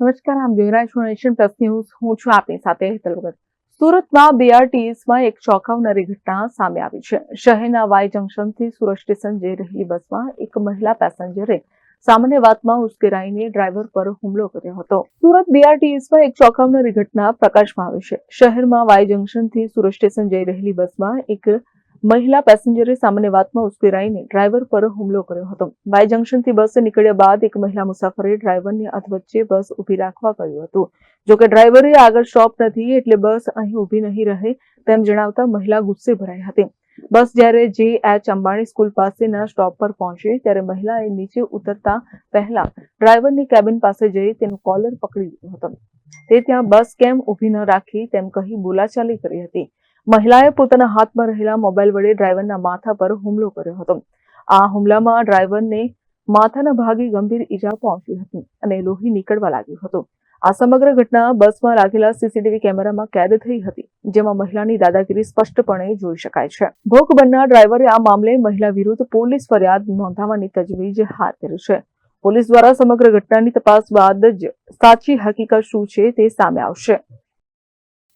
નમસ્કાર, આમ જોઈ રહ્યા પ્લસ ન્યૂઝ. હું છું આપની સાથે હેતલ ભગત. સુરતમાં બીઆરટીએસમાં એક ચોંકાવનારી ઘટના સામે આવી છે. શહેરના વાય જંકશનથી સુરત સ્ટેશન જઈ રહેલી બસમાં એક મહિલા પેસેન્જરે સામાન્ય વાતમાં ઉશ્કેરાઈને ડ્રાઈવર પર હુમલો કર્યો હતો. સુરત બીઆરટીએસમાં એક ચોંકાવનારી ઘટના પ્રકાશમાં આવી છે. શહેરમાં વાય જંકશનથી સુરત સ્ટેશન જઈ રહેલી બસમાં એક મહિલા પેસેન્જરે સામાન્ય વાતમાં ઉશ્કેરાઈને ડ્રાઈવર પર હુમલો કર્યો હતો. વાય જંકશનથી બસ નીકળ્યા બાદ એક મહિલા મુસાફરે ડ્રાઈવરને અધવચ્ચે બસ ઊભી રાખવા કહ્યું હતું. જોકે ડ્રાઈવરે આગળ સ્ટોપ નથી એટલે બસ અહીં ઊભી નહીં રહે તેમ જણાવતા મહિલા ગુસ્સે ભરાઈ હતી. બસ જ્યારે જે એચ અંબાણી સ્કૂલ પાસેના સ્ટોપ પર પહોંચી ત્યારે મહિલાએ નીચે ઉતરતા પહેલા ડ્રાઈવરની કેબિન પાસે જઈ તેનો કોલર પકડી લીધો હતો. તે ત્યાં બસ કેમ ઊભી ન રાખી તેમ કહી બોલાચાલી કરી હતી. મહિલાએ પોતાના હાથમાં રહેલા મોબાઈલ વડે ડ્રાઈવરના માથા પર હુમલો કર્યો હતો. આ હુમલામાં ડ્રાઈવરને માથાના ભાગે ગંભીર ઈજા પહોંચી હતી અને લોહી નીકળવા લાગ્યું હતું. આ સમગ્ર ઘટના બસમાં લાગેલા સીસીટીવી કેમેરામાં કેદ થઈ હતી, જેમાં મહિલાની દાદાગીરી સ્પષ્ટપણે જોઈ શકાય છે. ભોગ બનનાર ડ્રાઈવરે આ મામલે મહિલા વિરુદ્ધ પોલીસ ફરિયાદ નોંધાવવાની તજવીજ હાથ ધરી છે. પોલીસ દ્વારા સમગ્ર ઘટનાની તપાસ બાદ જ સાચી હકીકત શું છે તે સામે આવશે.